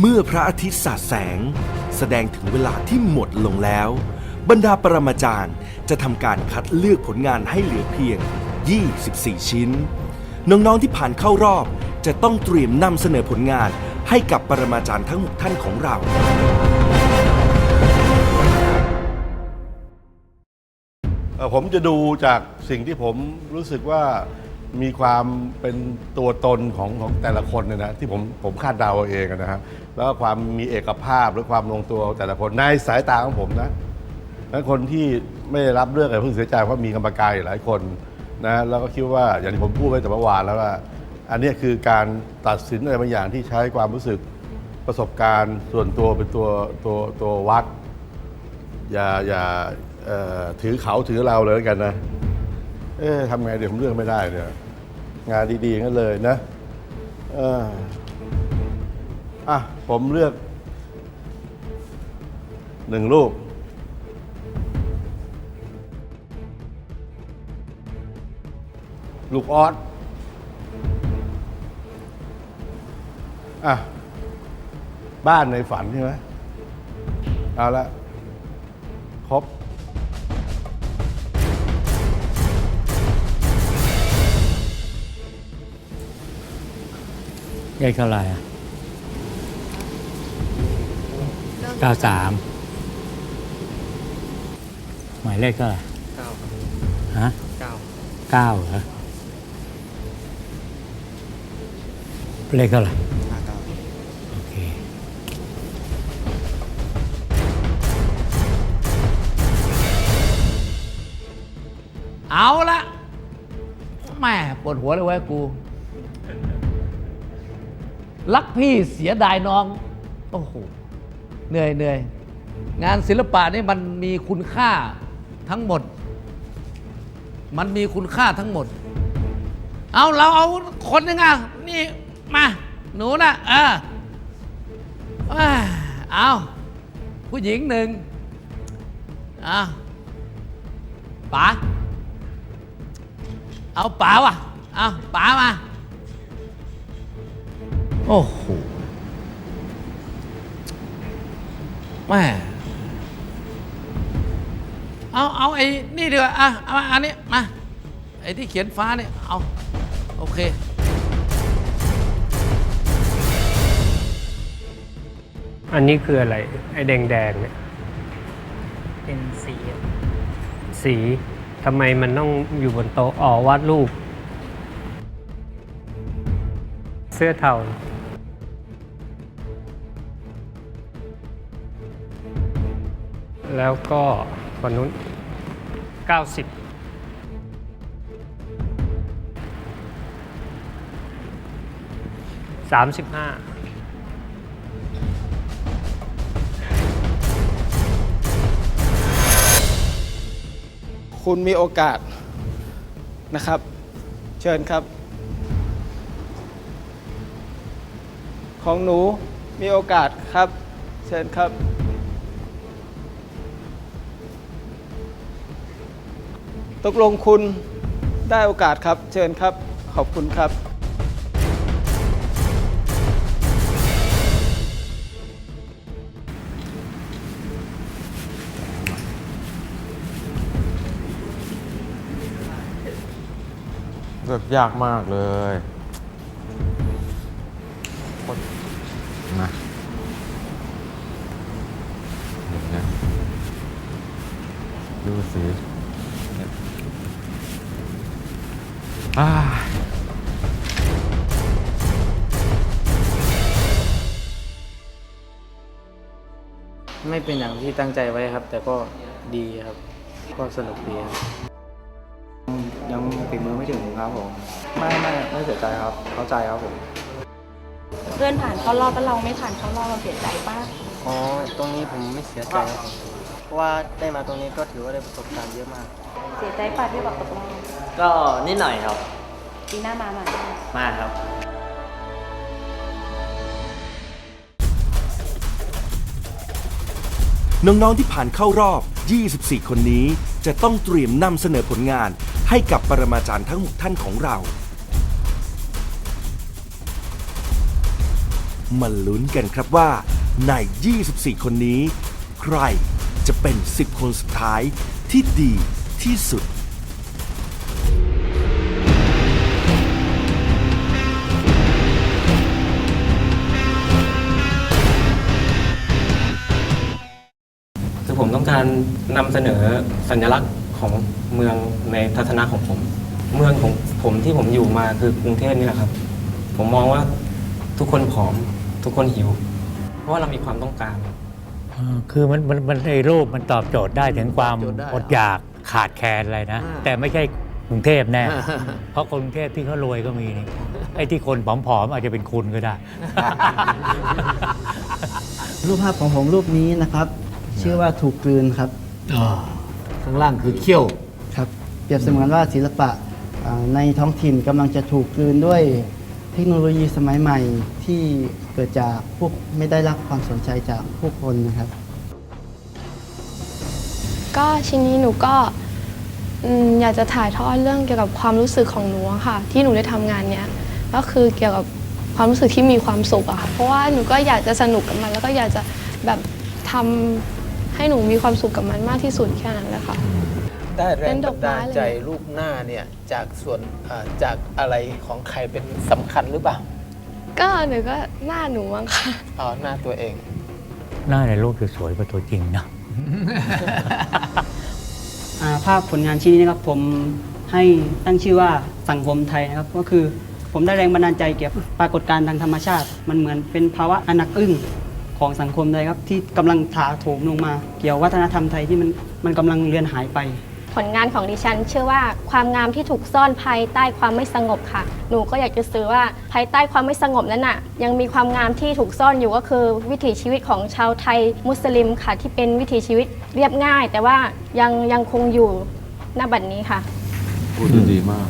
เมื่อพระอาทิตย์สาดแสง แสดงถึงเวลาที่หมดลงแล้ว บรรดาปรมาจารย์จะทำการคัดเลือกผลงานให้เหลือเพียง 24 ชิ้น น้องๆที่ผ่านเข้ารอบจะต้องเตรียมนำเสนอผลงานให้กับปรมาจารย์ทั้ง 6 ท่านของเรา เอ่อผมจะดูจากสิ่งที่ผมรู้สึกว่า มีความเป็นตัวตนของของแต่ละคนเนี่ยนะที่ผมผมคาดเดาเอาเองนะฮะแล้วก็ความมีเอกภาพหรือความลงตัวของแต่ละคนในสายตาของผมนะแล้วคนที่ไม่ได้รับเลือกอะไรเพิ่งเสียใจเพราะมีกรรมการอีกหลายคนนะแล้วก็คิดว่าอย่างที่ผมพูดไว้แต่เมื่อวานแล้วว่า อันนี้คือการตัดสินอะไรบางอย่างที่ใช้ความรู้สึกประสบการณ์ส่วนตัวเป็นตัวตัวตัววัด อย่าอย่าเอ่อถือเขาถือเราเลยแล้วกันนะ เอ๊ะทำไงเดี๋ยวผมเลือกไม่ได้เนี่ยงานดีๆงั้นเลยนะเอออะ ผมเลือกหนึ่งลูก ลูกออสอะ บ้านในฝันใช่ไหมเอาละ เลขเท่าไหร่อะเก้าสามหมายเลขเท่าไหร่เก้าครับฮะเก้าเก้าเหรอเลขเท่าไหร่ห้าเก้าโอเค เอาละแม่ปวดหัวเลยเว้ยกู รักพี่เสียดายน้องโอ้โหเหนื่อยเหนื่อยงานศิลปะนี่มันมีคุณค่าทั้งหมด มันมีคุณค่าทั้งหมด เอาเราเอาคนนึงอะนี่มาหนูนะเอออ่าเอาผู้หญิงหนึ่งอ่าป๋าเอาป๋าว่ะเอาป๋ามา โอ้โหแม่เอาเอาไอ้นี่ดีกว่าอะเอามาอันนี้มาไอ้ที่เขียนฟ้าเนี่ยเอาโอเค อันนี้คืออะไร ไอ้แดงๆเนี่ยเป็นสีครับสีทำไมมันต้องอยู่บนโต๊ะอ๋อวาดรูป เสื้อเทา แล้วก็คนนู้น 90 35คุณมีโอกาสนะครับ เชิญครับ ของหนูมีโอกาสครับ เชิญครับ ตกลงคุณได้โอกาสครับ เชิญครับ ขอบคุณครับ เลือกยากมากเลยมาเดี๋ยวนะ ดูสิเนี่ยอ่า ไม่เป็นอย่างที่ตั้งใจไว้ครับ แต่ก็ดีครับ ก็สนุกดีครับยังฝีมือไม่ถึงครับผมไม่ไม่ไม่เสียใจครับ เข้าใจครับผมเพื่อนผ่านเข้ารอบแล้วเราไม่ผ่านเข้ารอบเราเสียใจป้าอ๋อตรงนี้ผมไม่เสียใจครับเพราะว่าได้มาตรงนี้ก็ถือว่าได้ประสบการณ์เยอะมาก เสียใจป้าที่บอกตกรอบ ก็นิดหน่อยครับ ปีหน้ามาใหม่มากครับ น้อง ๆ ที่ผ่านเข้ารอบ 24 คนนี้ จะต้องเตรียมนำเสนอผลงานให้กับปรมาจารย์ทั้ง 6 ท่านของเรา มาลุ้นกันครับว่า ใน 24 คนนี้ ใครจะเป็น 10 คนสุดท้ายที่ดีที่สุด ผมต้องการนำเสนอสัญลักษณ์ของเมืองในทัศนะของผม เมืองของผมที่ผมอยู่มาคือกรุงเทพนี่แหละครับ ผมมองว่าทุกคนผอม ทุกคนหิว เพราะว่าเรามีความต้องการเออคือมันมันมันไอ้รูปมันตอบโจทย์ได้ถึงความตอบโจทย์ได้อดอยากขาดแคลนอะไรนะ อ่า แต่ไม่ใช่กรุงเทพแน่อ่าเพราะคนกรุงเทพที่เขารวยก็มีนี่ไอ้ที่คนผอมๆอาจจะเป็นคุณก็ได้ รูปภาพของผมรูปนี้นะครับ ชื่อว่าถูกกลืนครับอ่าข้างล่างคือเขี้ยว ครับ เปรียบเสมือนว่าศิลปะอ่าในท้องถิ่นกำลังจะถูกกลืนด้วยเทคโนโลยีสมัยใหม่ที่เกิดจากพวกไม่ได้รับความสนใจจากผู้คนนะครับ ก็ชิ้นนี้หนูก็อืมอยากจะถ่ายทอดเรื่องเกี่ยวกับความรู้สึกของหนูอะค่ะ ที่หนูได้ทำงานเนี้ยก็คือเกี่ยวกับความรู้สึกที่มีความสุขอะค่ะเพราะว่าหนูก็อยากจะสนุกกับมันแล้วก็อยากจะแบบทำ ให้หนูมีความสุขกับมันมากที่สุดแค่นั้นแหละค่ะ ได้แรเป็งนดบัอกนไม้ ดาลเลยใจรูปหน้าเนี่ยจากส่วนอ่าจากอะไรของใครเป็นสำคัญหรือเปล่าก็หนูก็หน้าหนูมั้งค่ะ อ๋อหน้าตัวเอง หน้าในรูปจะสวยกว่าตัวจริงนะ อ่าภาพผลงานชิ้นนี้นะครับผมให้ตั้งชื่อว่าสังคมไทยนะครับ ก็คือผมได้แรงบันดาลใจเกี่ยวกับปรากฏการณ์ทางธรรมชาติ มันเหมือนเป็นภาวะอนักอึ้ง ของสังคมไทยครับที่กำลังถาโถมลงมา เกี่ยววัฒนธรรมไทยที่มันมันกำลังเลือนหายไป ผลงานของดิฉันชื่อว่าความงามที่ถูกซ่อนภายใต้ความไม่สงบค่ะ หนูก็อยากจะสื่อว่าภายใต้ความไม่สงบนั้นน่ะ ยังมีความงามที่ถูกซ่อนอยู่ก็คือ วิถีชีวิตของชาวไทยมุสลิมค่ะ ที่เป็นวิถีชีวิตเรียบง่าย แต่ว่ายังยังคงอยู่ณบัดนี้ค่ะ พูดได้ดีมาก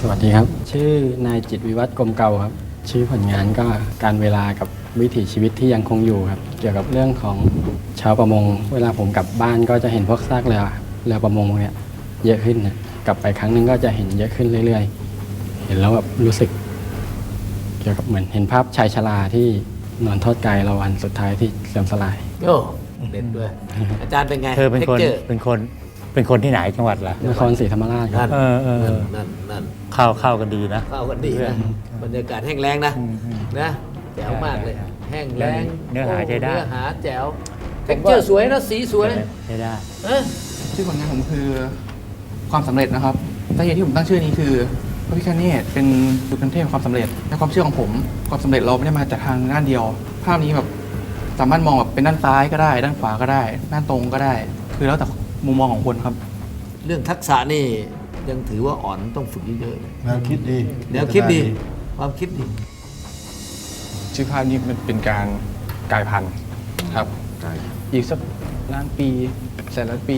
สวัสดีครับ ชื่อนายจิตวิวัฒน์กรมเก่าครับ ชื่อผลงานก็การเวลากับวิถีชีวิตที่ยังคงอยู่ครับ เกี่ยวกับเรื่องของชาวประมง เวลาผมกลับบ้านก็จะเห็นพวกซากเรือเรือประมงพวกเนี่ยเยอะขึ้นนะกลับไปครั้งหนึงก็จะเห็นเยอะขึ้นเรื่อย ๆ เห็นแล้วแบบรู้สึก เกี่ยวกับเหมือนเห็นภาพชายชราที่นอนทอดกายเราวันสุดท้ายที่เสื่อมสลาย โอ้เด่นด้วย อาจารย์เป็นไง เธอเป็นคนทคจอร์เป็นคน เป็นคนที่ไหนจังหวัดละนครศรีธรรมราชครับเออเออนั่นนั่นนั่นเข้าเข้ากันดีนะ เข้ากันดีนะบรรยากาศแห้งแล้งนะอืมอืมนะแจ๋วมากเลยใช่แห้งแล้งเนื้อหาใช้ได้ เนื้อหาแจ๋วเท็กเจอร์สวยนะสีสวยใช่ได้ เอ้ยชื่อผลงานผมคือความสำเร็จนะครับสาเหตุที่ผมตั้งชื่อนี้คือพระพิฆเนศเป็นจุดนำเทพแห่งความสำเร็จในความเชื่อของผม ความสำเร็จเราไม่ได้มาจากทางด้านเดียว ภาพนี้แบบสามารถมองแบบเป็นด้านซ้ายก็ได้ ด้านขวาก็ได้ ด้านตรงก็ได้ คือแล้วแต่ มุมมองของคนครับ เรื่องทักษะนี่ยังถือว่าอ่อนต้องฝึกเยอะๆเลยแนวคิดดีแนวคิดดีความคิดดี ชื่อภาพนี้มันเป็นการกลายพันธุ์ครับ อีกสักล้านปีแสนล้านปี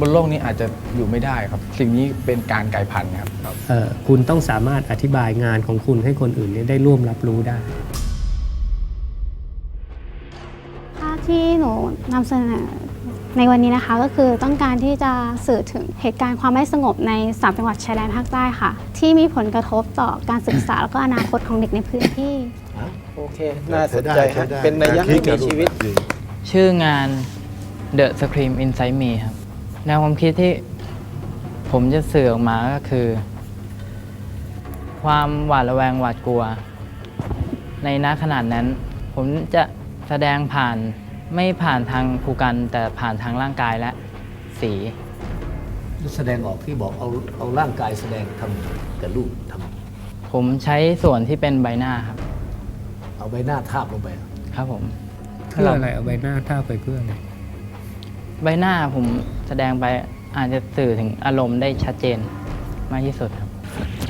บนโลกนี้อาจจะอยู่ไม่ได้ครับ สิ่งนี้เป็นการกลายพันธุ์ครับเอ่อคุณต้องสามารถอธิบายงานของคุณให้คนอื่นเนี่ยได้ร่วมรับรู้ได้ภาพที่หนูนำเสนอ ในวันนี้นะคะก็คือต้องการที่จะสื่อถึงเหตุการณ์ความไม่สงบในสามจังหวัดชายแดนภาคใต้ค่ะ ที่มีผลกระทบต่อการศึกษา แล้วก็อนาคตของเด็กในพื้นที่ โอเค น่าสนใจครับเป็นนัยยะคิที่ดกับมีชีวิตดีชื่องาน The Scream Inside Me ครับแนวความคิดที่ผมจะสื่อออกมาก็คือ ความหวาดระแวงหวาดกลัว ในณขนาดนั้น ผมจะแสดงผ่าน ไม่ผ่านทางภูกันแต่ผ่านทางร่างกายและสี แสดงออกที่บอกเอาเอาร่างกายแสดงทำกับรูปทผมใช้ส่วนที่เป็นใบหน้าครับำเอาใบหน้าทาบลงไป ครับผม เพื่ออะไรเอาใบหน้าท่าบไปเพื่ออะไรใบหน้าผมแสดงไปอาจจะสื่อถึงอารมณ์ได้ชัดเจนมากที่สุดครับ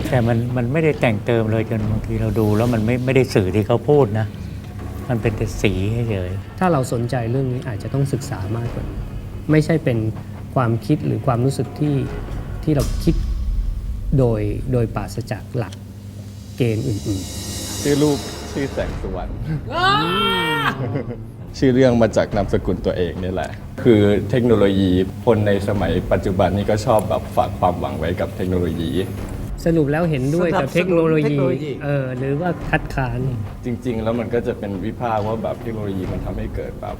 แต่มันมันไม่ได้แต่งเติมเลยจนบางทีเราดูแล้วมันไม่ไม่ได้สื่อที่เขาพูดนะ มันเป็นแต่สีเฉยถ้าเราสนใจเรื่องนี้อาจจะต้องศึกษามากกว่านี้ไม่ใช่เป็นความคิดหรือความรู้สึกที่ที่เราคิดโดยโดยปราศจากหลักเกณฑ์อื่นๆชื่อรูปชื่อแสงสุวรรณ ชื่อเรื่องมาจากนามสกุลตัวเองนี่แหละ คือเทคโนโลยีคนในสมัยปัจจุบันนี้ก็ชอบแบบฝากความหวังไว้กับเทคโนโลยี สรุปแล้วเห็นด้วยกับเทคโนโลยี เออ หรือว่าคัดค้าน จริง ๆ แล้วมันก็จะเป็นวิพากษ์ว่าแบบเทคโนโลยีมันทำให้เกิดแบบ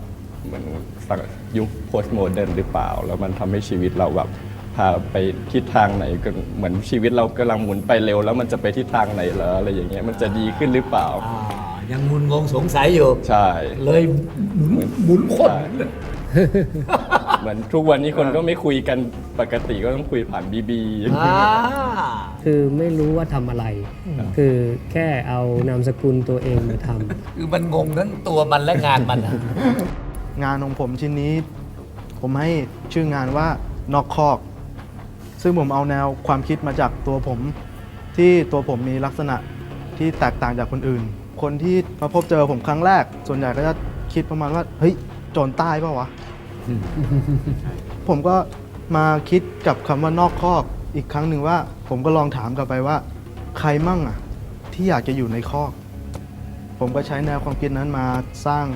เหมือนสังยุคโพสต์โมเดิร์นหรือเปล่า แล้วมันทำให้ชีวิตเราแบบพาไปทิศทางไหนก็เหมือนชีวิตเรากำลังหมุนไปเร็ว แล้วมันจะไปทิศทางไหนเหรออะไรอย่างเงี้ยมันจะดีขึ้นหรือเปล่าอ่ายังงุนงงสงสัยอยู่ ใช่ เลยหมุนหมุนคนใช่ เหมือนทุกวันนี้คนก็ไม่คุยกันปกติก็ต้องคุยผ่านบีบี อ่า คือไม่รู้ว่าทำอะไร คือแค่เอานามสกุลตัวเองมาทำ คือมันงงทั้งตัวมันและงานมันอะ งานของผมชิ้นนี้ ผมให้ชื่องานว่านอกคอก ซึ่งผมเอาแนวความคิดมาจากตัวผม ที่ตัวผมมีลักษณะที่แตกต่างจากคนอื่น คนที่มาพบเจอผมครั้งแรก ส่วนใหญ่ก็จะคิดประมาณว่า เฮ้ยโจรใต้เปล่าวะ ผมก็มาคิดกับคำว่านอกคอกอีกครั้งหนึ่งว่า ผมก็ลองถามกลับไปว่า ใครมั่งอะ ที่อยากจะอยู่ในคอก ผมก็ใช้แนวความคิดนั้นมาสร้าง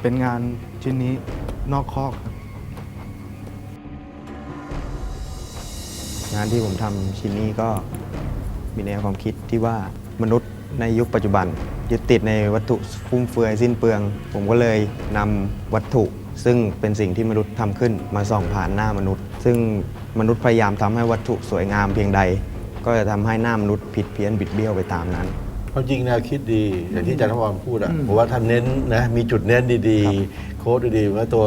เป็นงานชิ้นนี้นอกคอกครับงานที่ผมทำชิ้นนี้ก็มีแนวความคิดที่ว่ามนุษย์ในยุคปัจจุบัน ยึดติดในวัตถุฟุ่มเฟือยสิ้นเปลือง ผมก็เลยนำวัตถุ ซึ่งเป็นสิ่งที่มนุษย์ทำขึ้นมาส่องผ่านหน้ามนุษย์ ซึ่งมนุษย์พยายามทำให้วัตถุสวยงามเพียงใด ก็จะทำให้หน้ามนุษย์ผิดเพี้ยนบิดเบี้ยวไปตามนั้นความจริงแนวคิดดีอย่างที่อาจารย์ธนพรพูดอะผมว่าท่านเน้นนะมีจุดเน้นดีๆ โค้ดดีๆว่าตัว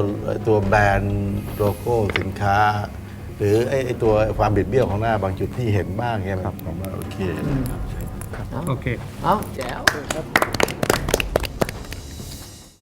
ตัวแบรนด์โลโก้สินค้า หรือไอ้ไอ้ตัวความบิดเบี้ยวของหน้าบางจุดที่เห็นบ้างเนี่ยผมว่าโอเคโอเค เอ้าแจ๋ว